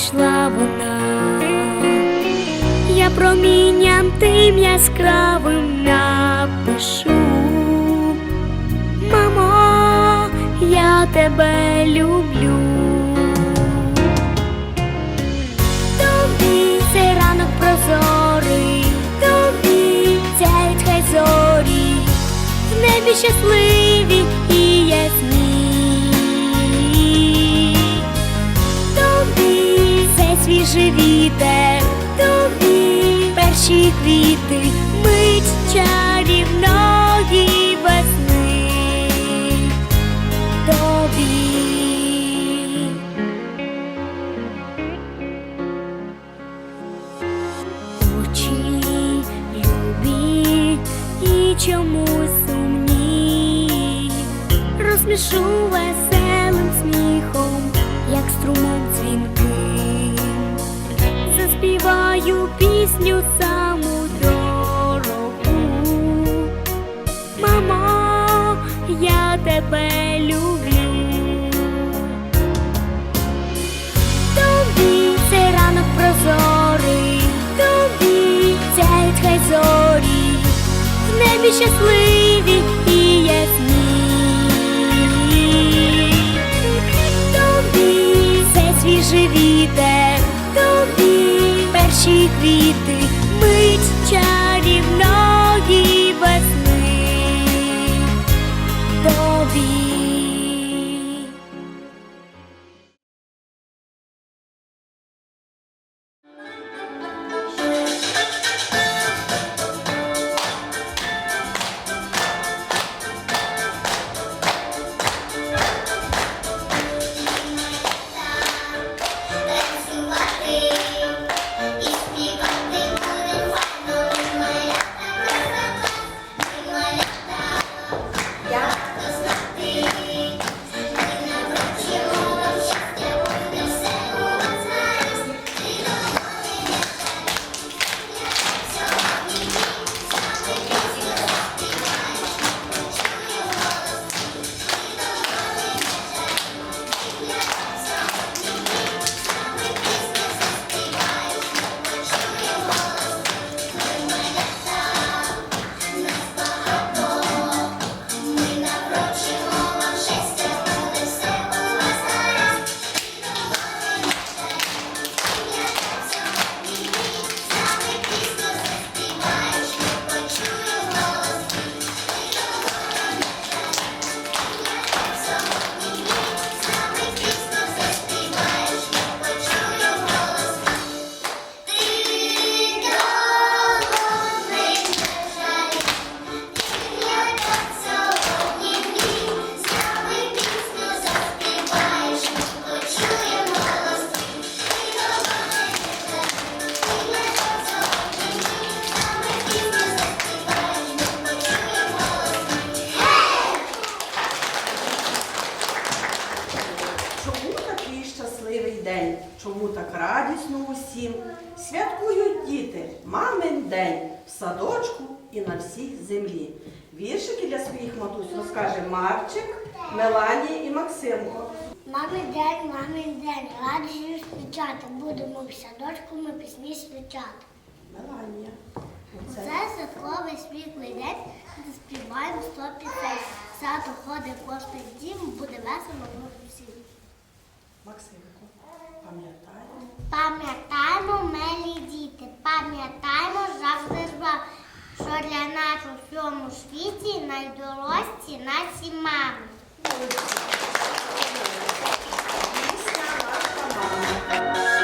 увійшла вона. Я промінням тим яскравим напишу. Мамо, я тебе люблю. Тобі цей ранок прозорий, тобі сяють хай зорі, в небі щасливі свіжий вітер, тобі перші квіти, мить чарівної щасливі і ясні. Тобі цей свіжий вітер, тобі перші квіти, усім? Святкують діти, мамин день в садочку і на всій землі. Віршики для своїх матусь розкаже Марчик, Меланія і Максимко. Мамин день, мамин день, радію зустрічати. Будемо в садочку ми пісні свячати. Меланія. Це святковий світлий день, де співаємо сто пісень. Сад ходить кожний дім, буде весело всім. Максимко. Пам'ятаємо. Пам'ятаємо, милі діти, пам'ятаємо завжди що для нас у всьому світі найдорожчі наші мами. Thank наша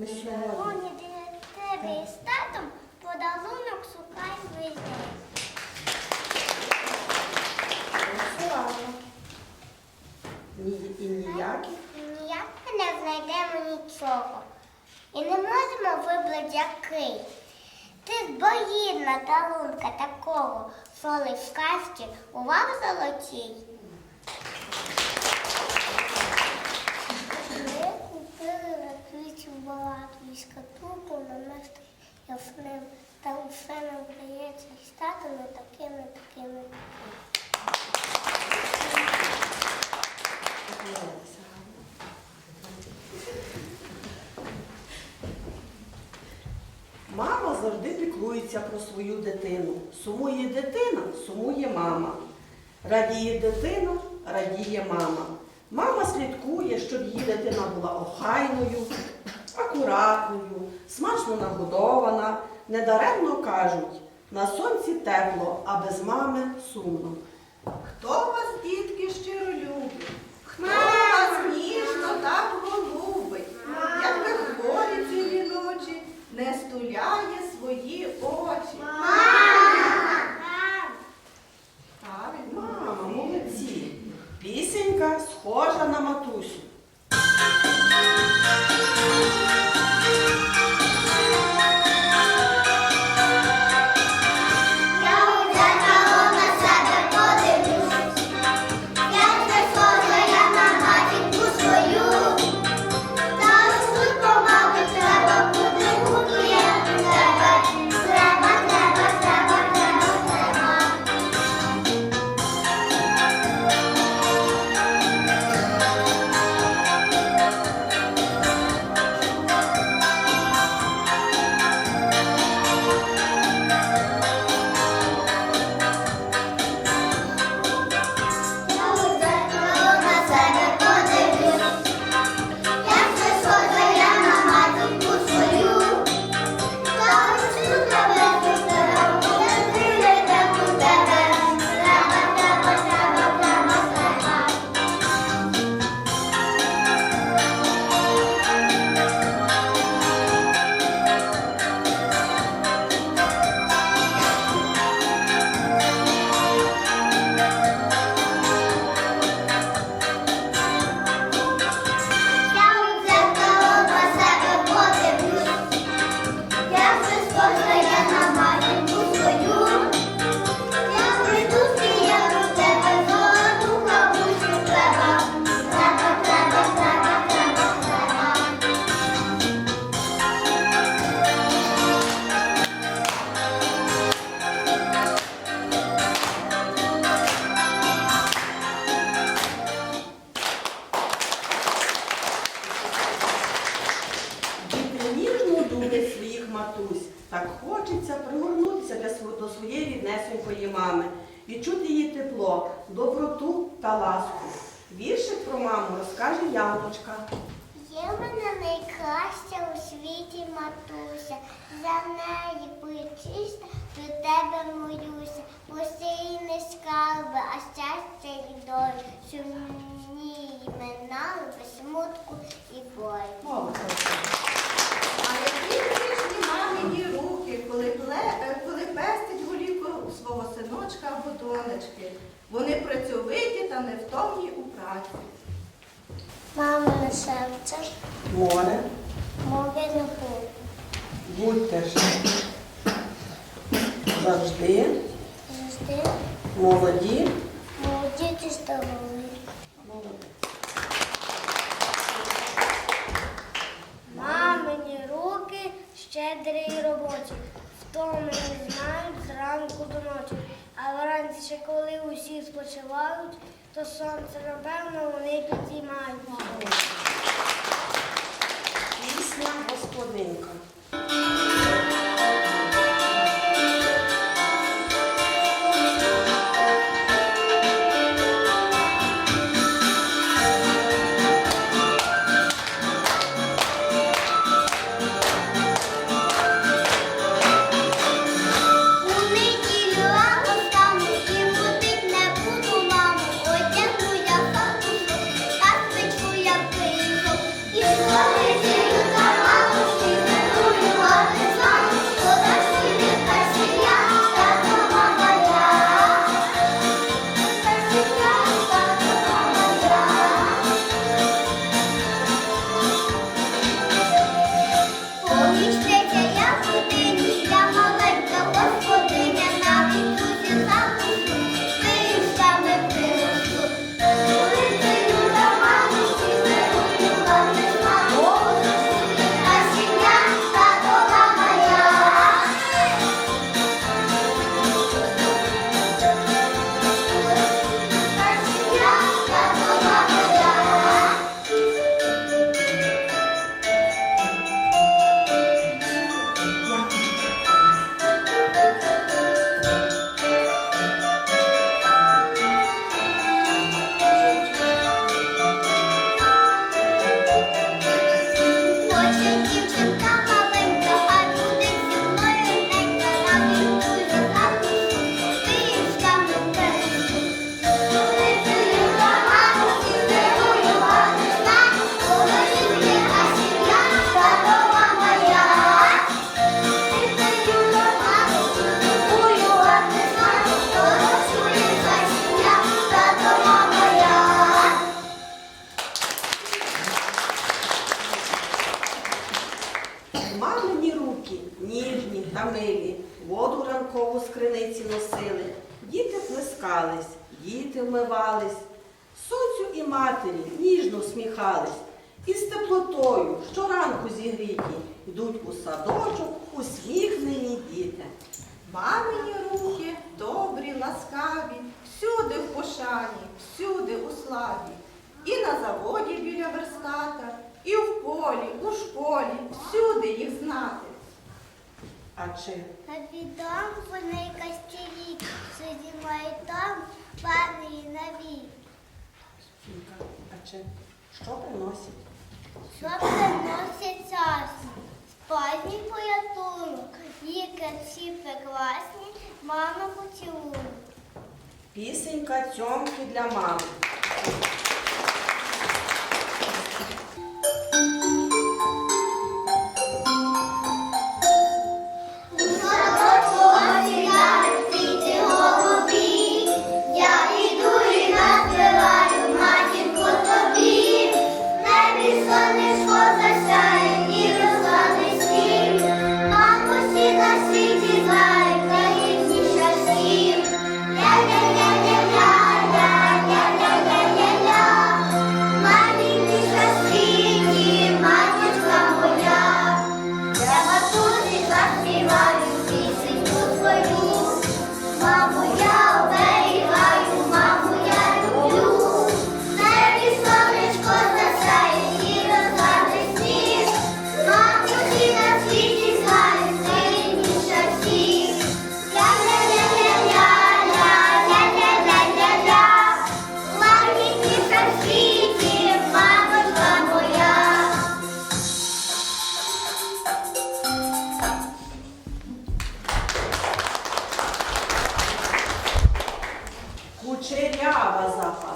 Ми сьогодні. для тебе із татом подарунок. Правильно. Ні, і ніяких. Ніяк не знайдемо нічого. І не можемо вибрати який. Ти збоїдна талунка такого, що в касті у вам золотій. Ми купили на багато і шкатулку на місто ясним. Та усе нам вдається стати не такими, такими, такими. Мама завжди піклується про свою дитину. Сумує дитина, сумує мама. Радіє дитина, радіє мама. Мама слідкує, щоб її дитина була охайною, акуратною, смачно нагодована. Недаремно кажуть, на сонці тепло, а без мами сумно. Хто вас, дітки, щиро любить? Хто вас ніжно так голубить? Як ви хворі цілі ночі, не стуляє свої очі. Правильно. Мама, молодці. Пісенька схожа на матусю. Є в мене найкраща у світі матуся, за неї причиста, до тебе молюся, Усі не скарби, а щастя і долі, сумні минали без смутку і. Молодець. А які ніжні мамині руки, коли, пле, коли пестить голівку свого синочка або донечки. Вони працьовиті та невтомні у праці. Мамине серце, Море, море любов, будьте ж. Завжди. Завжди. Молоді. молоді і здорові. Мамині руки щедрі втоми не знають зранку до ночі. А вранці, ще коли усі спочивають, то сонце, напевно, вони підіймають. Пісня господинка. А чи Над відом вони костілі, що зімають там пани нові. Фінка, а чи що приносять? Що приносить час? Спальний порятунок, ліки всі прекрасні, мама поцілунок. Пісенька цьомки для мами. Кучерява запас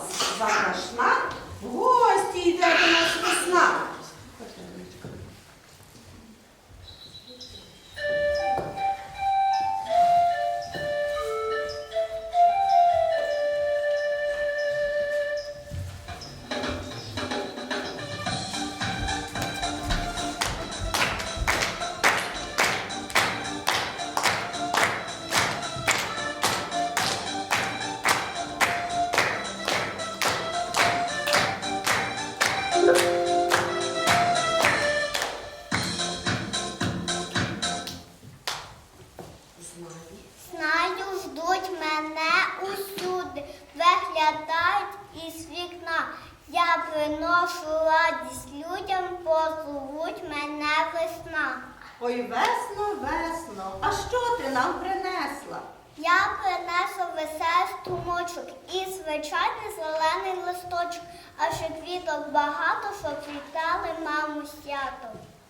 Я приношу радість людям, позовуть мене весна. Ой, весно, весно, а що ти нам принесла? Я принесу веселий струмочок і звичайний зелений листочок, а ще квіток багато, щоб вітали маму свято.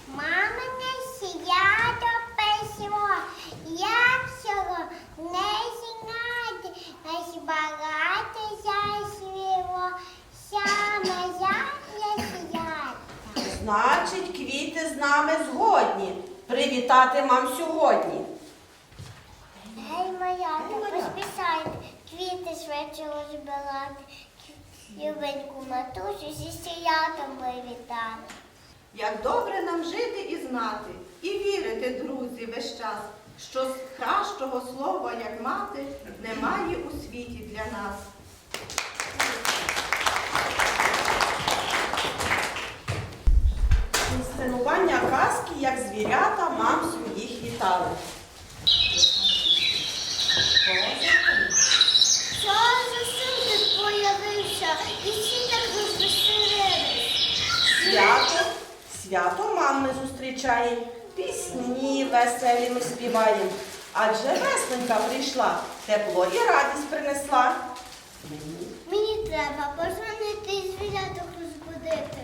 Мамине свято песло, як цього не знати, аж багато засвіло, свято. Значить, квіти з нами згодні. Привітати мам сьогодні. Гей, моя, моя. поспішайте, квіти швидше розбирати, любеньку матусю зі святом привітати. Як добре нам жити і знати, і вірити, друзі, весь час, що кращого слова, як мати, немає у світі для нас. Інсценування казки, як звірята, мам своїх вітали. За сюди появився, і всі так розвеселились. Свято, свято мам ми зустрічаємо, пісні веселі ми співаємо. Адже весненька прийшла, тепло і радість принесла. Мені треба позвонити і звіряток розбудити.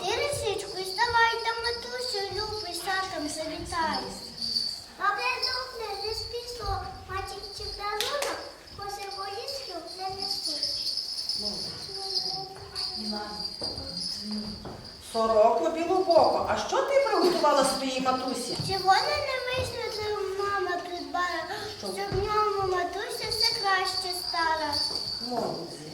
Ти лисичку, і ставай там матусю, любиш, татом завітай. Добре, добре, не спішло. Мачик чи може поїздку принесу. Сороко білобоко, а що ти приготувала своїй матусі? Сьогодні не вийшло, що мама придбала, щоб в ньому матуся все краще стала. Молодці.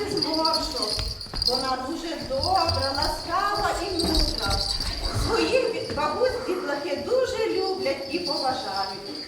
Бабусі зморшок. Вона дуже добра, ласкава і мудра. Своїх бабусь дітлахи дуже люблять і поважають.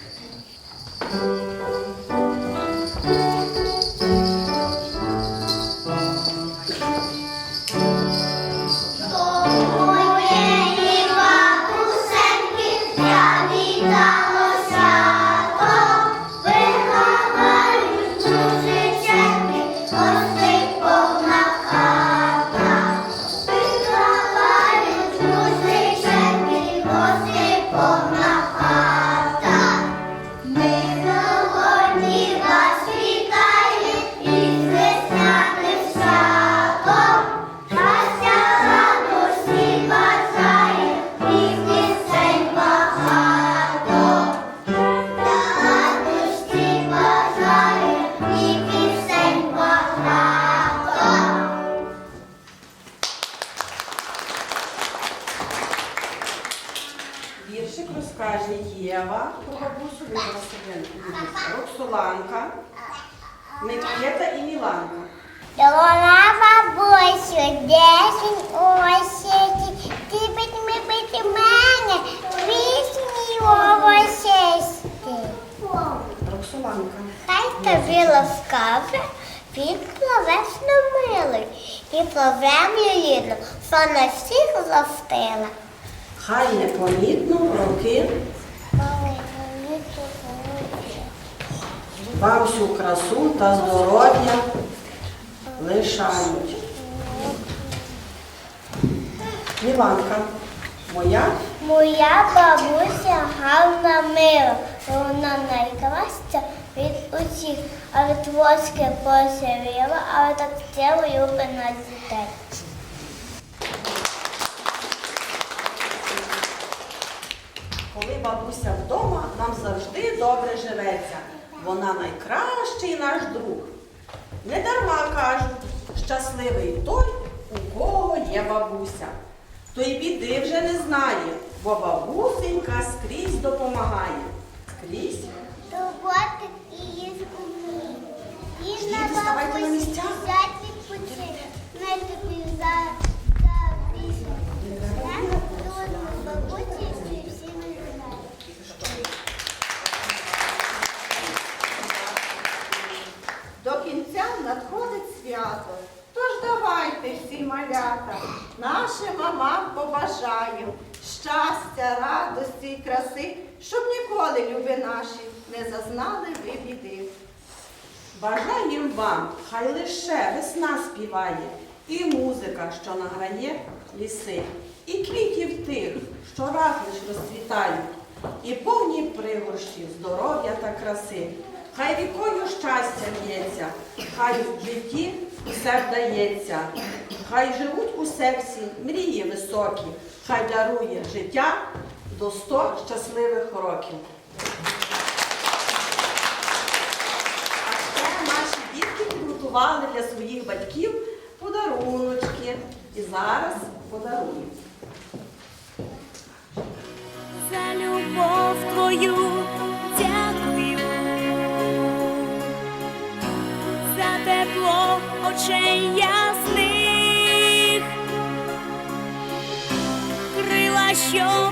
І про землю рідну, що на всіх застила. Хай непомітно роки вам всю красу та здоров'я лишають. Міланка, моя Моя бабуся гарна мила, вона найкраща від усіх, а від воски посивіла, але так тіло любить на дітей. Коли бабуся вдома, нам завжди добре живеться. Вона найкращий наш друг. Не дарма кажуть, щасливий той, у кого є бабуся. Той біди вже не знає, бо бабусенька скрізь допомагає. Скрізь котик і її І Ніжна бабуся, взять відпочи, ми тобі за, за До кінця надходить свято. Тож давайте всі малята, нашим мамам побажаємо щастя, радості і краси, щоб ніколи, люби наші, не зазнали ви біди. Бажаєм вам, хай лише весна співає, і музика, що награє ліси, і квітів тих, що раз лиш розцвітають, і повні пригорщі здоров'я та краси. Хай вікою щастя лється, хай в житті все вдається, хай живуть у серці мрії високі, хай дарує життя до сто щасливих років. А ще наші дітки підготували для своїх батьків подаруночки. І зараз подарують. За любов твою очей ясних, крила, що